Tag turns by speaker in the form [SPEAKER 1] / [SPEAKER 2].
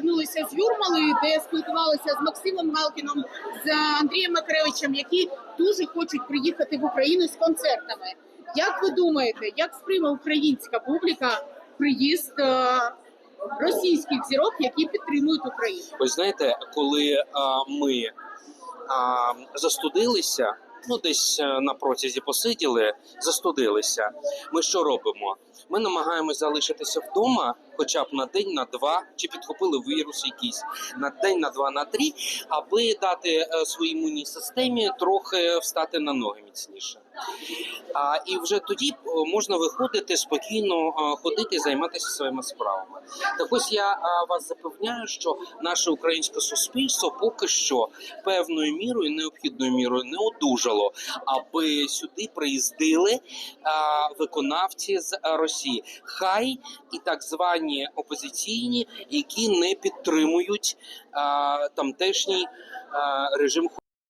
[SPEAKER 1] Повернулися з Юрмали, де спілкувалися з Максимом Галкіном, з Андрієм Макаревичем, які дуже хочуть приїхати в Україну з концертами. Як ви думаєте, як сприйме українська публіка приїзд е, російських зірок, які підтримують Україну?
[SPEAKER 2] Ви знаєте, коли а, ми а, застудилися, ну десь на протязі посиділи, застудилися. Ми що робимо? Ми намагаємось залишитися вдома, хоча б на день, на два, чи підхопили вірус якийсь на день, на два, на три, аби дати е, своїй імунній системі трохи встати на ноги міцніше. А і вже тоді е, можна виходити спокійно, е, ходити, займатися своїми справами. Так ось я вас запевняю, що наше українське суспільство поки що певною мірою, необхідною мірою не одужало, аби сюди приїздили а, виконавці з Росії, хай і так звані опозиційні, які не підтримують а, тамтешній а, режим